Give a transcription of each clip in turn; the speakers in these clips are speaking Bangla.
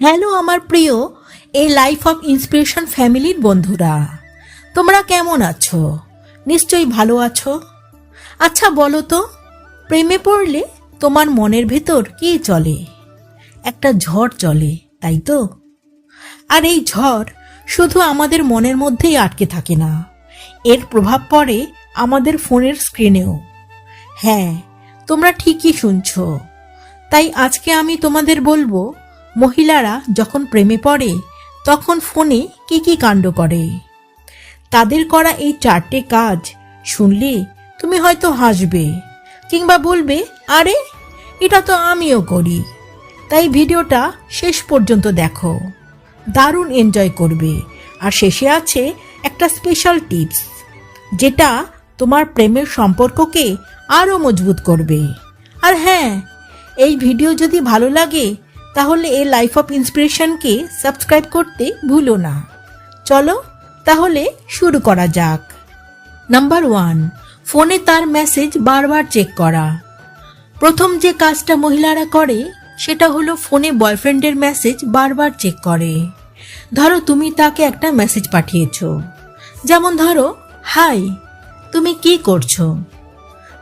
হ্যালো আমার প্রিয়, এই লাইফ অফ ইন্সপিরেশন ফ্যামিলির বন্ধুরা, তোমরা কেমন আছো? নিশ্চয়ই ভালো আছো? আচ্ছা বলো তো, প্রেমে পড়লে তোমার মনের ভেতর কি চলে? একটা ঝড় চলে, তাই তো? আর এই ঝড় শুধু আমাদের মনের মধ্যেই আটকে থাকে না, এর প্রভাব পড়ে আমাদের ফোনের স্ক্রিনেও। হ্যাঁ তোমরা ঠিকই শুনছো, তাই আজকে আমি তোমাদের বলব মহিলারা যখন প্রেমে পড়ে, তখন ফোনে কি কি কাণ্ড করে। তাদের করা এই চারটে কাজ শুনলে তুমি হয়তো হাসবে কিংবা বলবে, আরে, এটা তো আমিও করি। তাই ভিডিওটা শেষ পর্যন্ত দেখো। দারুণ এনজয় করবে। আর শেষে আছে একটা স্পেশাল টিপস, যেটা তোমার প্রেমের সম্পর্ককে আরও মজবুত করবে। আর হ্যাঁ এই ভিডিও যদি ভালো লাগে তাহলে এই লাইফ অফ ইন্সপিরেশনকে সাবস্ক্রাইব করতে ভুলো না। চলো তাহলে শুরু করা যাক। নাম্বার ওয়ান ফোনে তার মেসেজ বারবার চেক করা। প্রথম যে কাজটা মহিলারা করে, সেটা হলো ফোনে বয়ফ্রেন্ডের মেসেজ বারবার চেক করে। ধরো তুমি তাকে একটা মেসেজ পাঠিয়েছো। যেমন ধরো হাই তুমি কি করছ?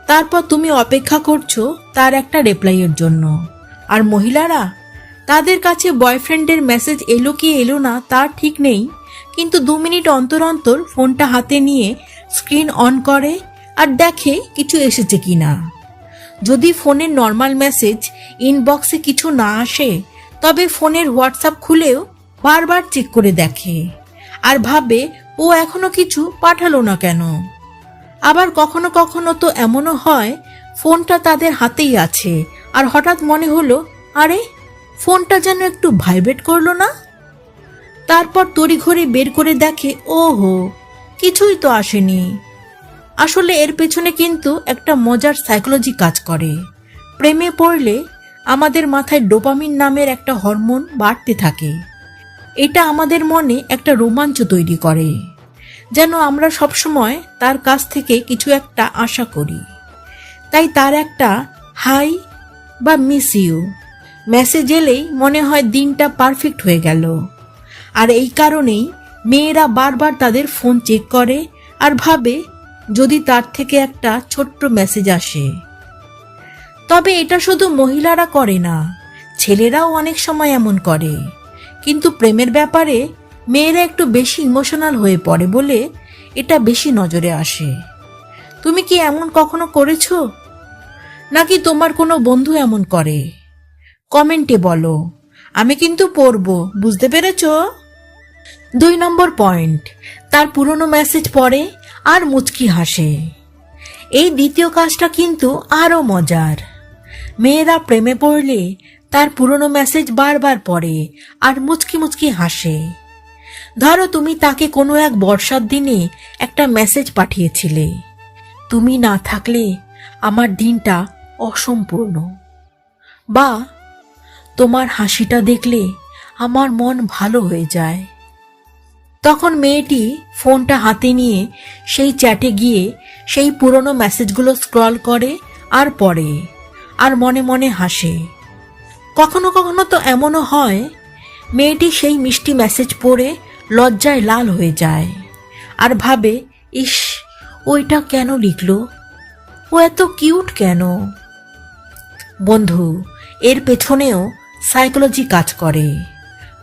তারপর তুমি অপেক্ষা করছ তার একটা রিপ্লাইয়ের জন্য। আর মহিলারা তাদের কাছে বয়ফ্রেন্ডের মেসেজ এলো কি এলো না তার ঠিক নেই। কিন্তু দু মিনিট অন্তর অন্তর ফোনটা হাতে নিয়ে স্ক্রিন অন করে আর দেখে কিছু এসেছে কি না। যদি ফোনের নর্মাল মেসেজ ইনবক্সে কিছু না আসে, তবে ফোনের হোয়াটসঅ্যাপ খুলেও বারবার চেক করে দেখে। আর ভাবে, ও এখনও কিছু পাঠালো না কেন? আবার কখনো কখনো তো এমনও হয়, ফোনটা তাদের হাতেই আছে। আর হঠাৎ মনে হলো, আরে ফোনটা যেন একটু ভাইব্রেট করল না? তারপর তড়িঘড়ি বের করে দেখে, ওহো, কিছুই তো আসেনি। আসলে এর পেছনে কিন্তু একটা মজার সাইকোলজি কাজ করে। প্রেমে পড়লে আমাদের মাথায় ডোপামিন নামের একটা হরমোন বাড়তে থাকে। এটা আমাদের মনে একটা রোমাঞ্চ তৈরি করে। যেন আমরা সবসময় তার কাছ থেকে কিছু একটা আশা করি। তাই তার একটা, হাই বা মিস ইউ মেসেজ এলেই মনে হয় দিনটা পারফেক্ট হয়ে গেল। আর এই কারণেই মেয়েরা বারবার তাদের ফোন চেক করে আর ভাবে যদি তার থেকে একটা ছোট্ট মেসেজ আসে। তবে এটা শুধু মহিলারা করে না, ছেলেরাও অনেক সময় এমন করে। কিন্তু প্রেমের ব্যাপারে মেয়েরা একটু বেশি ইমোশনাল হয়ে পড়ে বলে এটা বেশি নজরে আসে। তুমি কি এমন কখনো করেছ? নাকি তোমার কোনো বন্ধু এমন করে? কমেন্টে বলো। আমি কিন্তু পড়ব, বুঝতে পেরেছ? দুই নম্বর পয়েন্ট, তার পুরনো মেসেজ পড়ে আর মুচকি হাসে। এই দ্বিতীয় কাজটা কিন্তু আরও মজার। মেয়েরা প্রেমে পড়লে তার পুরনো মেসেজ বারবার পড়ে আর মুচকি মুচকি হাসে। ধরো তুমি তাকে কোনো এক বর্ষার দিনে একটা মেসেজ পাঠিয়েছিলে। তুমি না থাকলে আমার দিনটা অসম্পূর্ণ। বা তোমার হাসিটা দেখলে আমার মন ভালো হয়ে যায়। তখন মেয়েটি ফোনটা হাতে নিয়ে সেই চ্যাটে গিয়ে সেই পুরনো মেসেজগুলো স্ক্রল করে আর পড়ে, আর মনে মনে হাসে। কখনো কখনো তো এমনও হয়, মেয়েটি সেই মিষ্টি মেসেজ পড়ে লজ্জায় লাল হয়ে যায়, আর ভাবে, ইস, ওইটা কেন লিখল? ও এত কিউট কেন? বন্ধু, এর পেছনেও সাইকোলজি কাজ করে।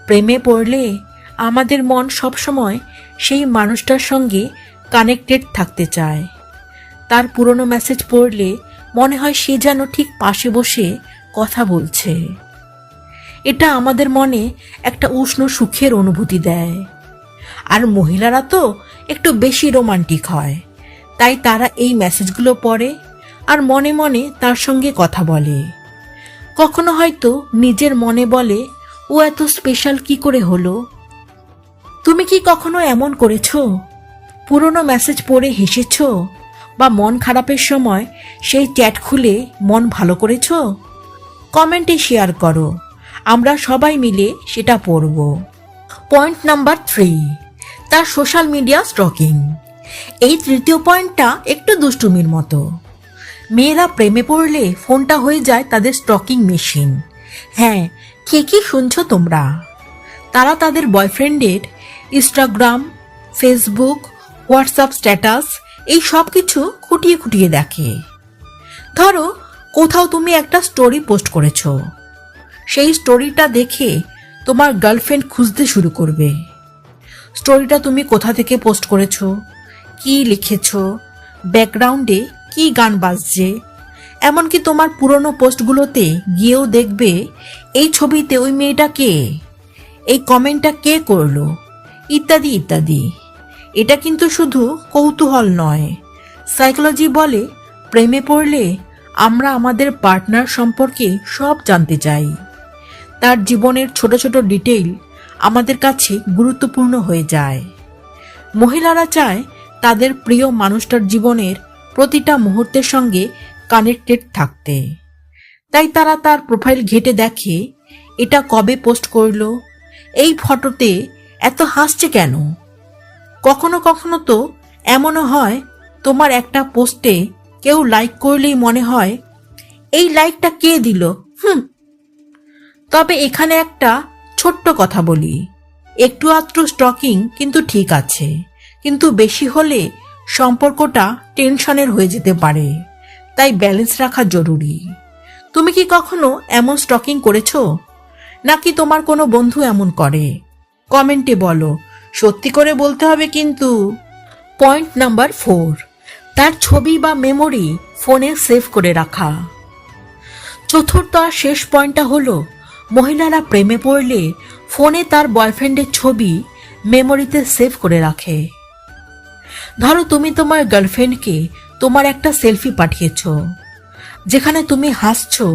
প্রেমে পড়লে আমাদের মন সবসময় সেই মানুষটার সঙ্গে কানেক্টেড থাকতে চায়। তার পুরনো মেসেজ পড়লে মনে হয় সে যেন ঠিক পাশে বসে কথা বলছে। এটা আমাদের মনে একটা উষ্ণ সুখের অনুভূতি দেয়। আর মহিলারা তো একটু বেশি রোমান্টিক হয়। তাই তারা এই মেসেজগুলো পড়ে আর মনে মনে তার সঙ্গে কথা বলে। কখনো হয়তো নিজের মনে বলে, ও এত স্পেশাল কি করে হলো? তুমি কি কখনো এমন করেছ? পুরনো মেসেজ পড়ে হেসেছো? বা মন খারাপের সময় সেই চ্যাট খুলে মন ভালো করেছ? কমেন্টে শেয়ার করো। আমরা সবাই মিলে সেটা পড়ব। পয়েন্ট নাম্বার থ্রি তার সোশ্যাল মিডিয়া স্টকিং এই তৃতীয় পয়েন্টটা একটু দুষ্টুমির মতো। মেয়েরা প্রেমে পড়লে ফোনটা হয়ে যায় তাদের স্টকিং মেশিন। হ্যাঁ কে কি শুনছো তোমরা? তারা তাদের বয়ফ্রেন্ডের ইনস্টাগ্রাম, ফেসবুক, হোয়াটসঅ্যাপ স্ট্যাটাস, এই সব কিছু খুঁটিয়ে খুঁটিয়ে দেখে। ধরো, কোথাও তুমি একটা স্টোরি পোস্ট করেছ। সেই স্টোরিটা দেখে তোমার গার্লফ্রেন্ড খুঁজতে শুরু করবে। স্টোরিটা তুমি কোথা থেকে পোস্ট করেছ? কি লিখেছো? ব্যাকগ্রাউন্ডে কি গান বাজছে? এমনকি তোমার পুরনো পোস্টগুলোতে গিয়েও দেখবে, এই ছবিতে ওই মেয়েটা কে? এই কমেন্টটা কে করল? ইত্যাদি ইত্যাদি। এটা কিন্তু শুধু কৌতূহল নয়। সাইকোলজি বলে, প্রেমে পড়লে আমরা আমাদের পার্টনার সম্পর্কে সব জানতে চাই। তার জীবনের ছোট ছোট ডিটেইল আমাদের কাছে গুরুত্বপূর্ণ হয়ে যায়। মহিলারা চায় তাদের প্রিয় মানুষটার জীবনের প্রতিটা মুহূর্তের সঙ্গে কানেক্টেড থাকতে। তাই তারা তার প্রোফাইল ঘেটে দেখে, এটা কবে পোস্ট করল? এই ফটোতে এত হাসছে কেন? কখনো কখনো তো এমনও হয়, তোমার একটা পোস্টে কেউ লাইক করলেই মনে হয়, এই লাইকটা কে দিল? হুম। তবে এখানে একটা ছোট্ট কথা বলি। একটু আধটু স্টকিং কিন্তু ঠিক আছে। কিন্তু বেশি হলে সম্পর্কটা টেনশনের হয়ে যেতে পারে। তাই ব্যালেন্স রাখা জরুরি। তুমি কি কখনো এমন স্টকিং করেছ? নাকি তোমার কোনো বন্ধু এমন করে? কমেন্টে বলো। সত্যি করে বলতে হবে কিন্তু পয়েন্ট নাম্বার ফোর, তার ছবি বা মেমোরি ফোনে সেভ করে রাখা। চতুর্থ আর শেষ পয়েন্টটা হলো, মহিলারা প্রেমে পড়লে ফোনে তার বয়ফ্রেন্ডের ছবি মেমোরিতে সেভ করে রাখে। ধরো তুমি তোমার গার্লফ্রেন্ডকে তোমার একটা সেলফি পাঠিয়েছ, যেখানে তুমি হাসছো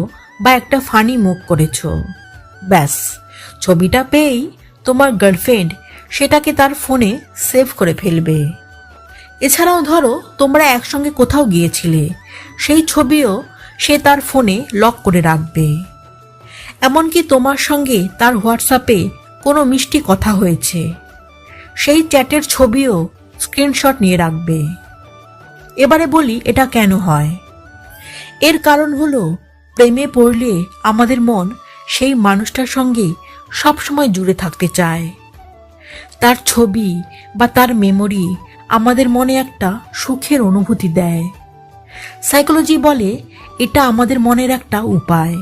বা একটা ফানি মুখ করেছ। ব্যাস, ছবিটা পেয়েই তোমার গার্লফ্রেন্ড সেটাকে তার ফোনে সেভ করে ফেলবে। এছাড়াও ধরো তোমরা একসঙ্গে কোথাও গিয়েছিলে, সেই ছবিও সে তার ফোনে লক করে রাখবে। এমনকি তোমার সঙ্গে তার হোয়াটসঅ্যাপে কোনো মিষ্টি কথা হয়েছে, সেই চ্যাটের ছবিও স্ক্রিনশট নিয়ে রাখবে। এবারে বলি এটা কেন হয়। এর কারণ হলো, প্রেমে পড়লে আমাদের মন সেই মানুষটার সঙ্গে সবসময় জুড়ে থাকতে চায়। তার ছবি বা তার মেমোরি আমাদের মনে একটা সুখের অনুভূতি দেয়। সাইকোলজি বলে এটা আমাদের মনের একটা উপায়,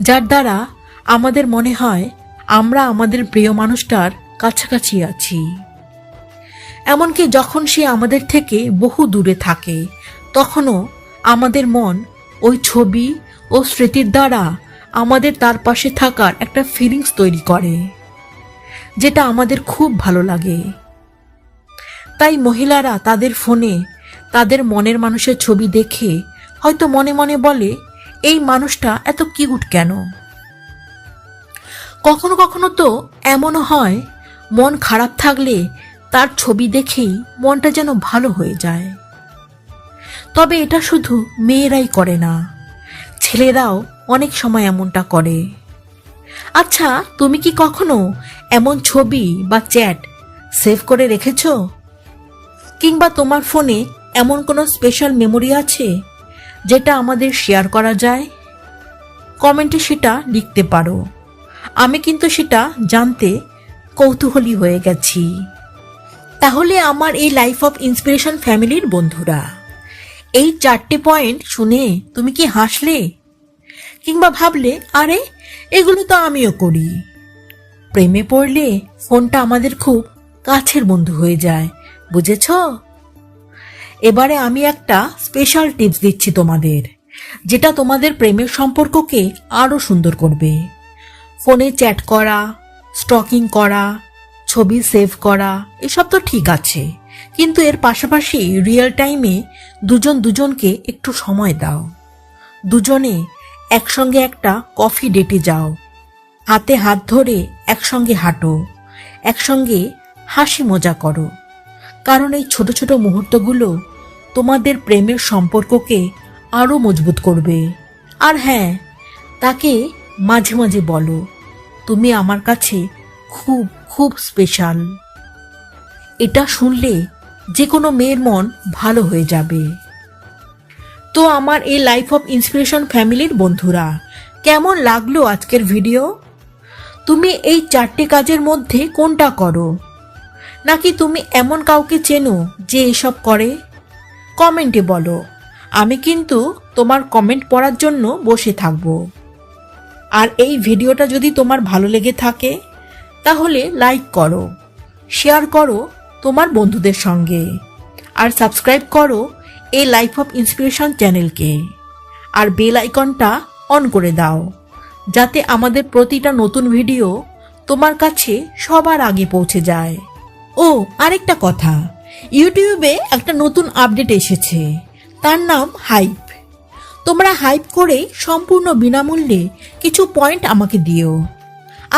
যার দ্বারা আমাদের মনে হয় আমরা আমাদের প্রিয় মানুষটার কাছাকাছি আছি। এমনকি যখন সে আমাদের থেকে বহু দূরে থাকে, তখনও আমাদের মন ওই ছবি ও স্মৃতির দ্বারা আমাদের তার পাশে থাকার একটা ফিলিংস তৈরি করে, যেটা আমাদের খুব ভালো লাগে। তাই মহিলারা তাদের ফোনে তাদের মনের মানুষের ছবি দেখে হয়তো মনে মনে বলে, এই মানুষটা এত কিউট কেন? কখনো কখনো তো এমনও হয়, মন খারাপ থাকলে তার ছবি দেখেই মনটা যেন ভালো হয়ে যায়। তবে এটা শুধু মেয়েরাই করে না, ছেলেরাও অনেক সময় এমনটা করে। আচ্ছা তুমি কি কখনো এমন ছবি বা চ্যাট সেভ করে রেখেছ? কিংবা তোমার ফোনে এমন কোনো স্পেশাল মেমোরি আছে যেটা আমাদের শেয়ার করা যায়? কমেন্টে সেটা লিখতে পারো। আমি কিন্তু সেটা জানতে কৌতূহলী হয়ে গেছি। তাহলে আমার এই লাইফ অফ ইন্সপিরেশন ফ্যামিলির বন্ধুরা, এই চারটে পয়েন্ট শুনে তুমি কি হাসলে? কিংবা ভাবলে, আরে, এগুলো তো আমিও করি। প্রেমে পড়লে ফোনটা আমাদের খুব কাছের বন্ধু হয়ে যায়, বুঝেছ? এবারে আমি একটা স্পেশাল টিপস দিচ্ছি তোমাদের, যেটা তোমাদের প্রেমের সম্পর্ককে আরও সুন্দর করবে। ফোনে চ্যাট করা স্টকিং করা ছবি সেভ করা, এসব তো ঠিক আছে। কিন্তু এর পাশাপাশি রিয়েল টাইমে দুজন দুজনকে একটু সময় দাও। দুজনে একসঙ্গে একটা কফি ডেটে যাও। হাতে হাত ধরে একসঙ্গে হাঁটো, একসঙ্গে হাসি মজা করো। কারণ এই ছোট ছোট মুহূর্তগুলো তোমাদের প্রেমের সম্পর্ককে আরও মজবুত করবে। আর হ্যাঁ তাকে মাঝে মাঝে বলো, তুমি আমার কাছে খুব খুব স্পেশাল এটা শুনলে যে কোনো মেয়ের মন ভালো হয়ে যাবে। তো আমার এই লাইফ অফ ইন্সপিরেশন ফ্যামিলির বন্ধুরা, কেমন লাগল আজকের ভিডিও তুমি এই চারটে কাজের মধ্যে কোনটা করো? নাকি তুমি এমন কাউকে চেনো যে এসব করে? কমেন্টে বলো। আমি কিন্তু তোমার কমেন্ট পড়ার জন্য বসে থাকব। আর এই ভিডিওটা যদি তোমার ভালো লেগে থাকে তাহলে লাইক করো শেয়ার করো তোমার বন্ধুদের সঙ্গে। আর সাবস্ক্রাইব করো এই লাইফ অফ ইন্সপিরেশন চ্যানেলকে আর বেল আইকনটা অন করে দাও, যাতে আমাদের প্রতিটা নতুন ভিডিও তোমার কাছে সবার আগে পৌঁছে যায়। ও, আরেকটা কথা ইউটিউবে একটা নতুন আপডেট এসেছে, তার নাম হাইপ তোমরা হাইপ করে সম্পূর্ণ বিনামূল্যে কিছু পয়েন্ট আমাকে দিও।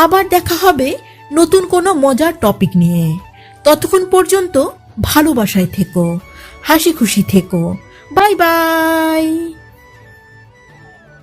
আবার দেখা হবে নতুন কোনো মজার টপিক নিয়ে। ততক্ষণ পর্যন্ত ভালোবাসায় থেকো হাসি খুশি থেকো। Bye bye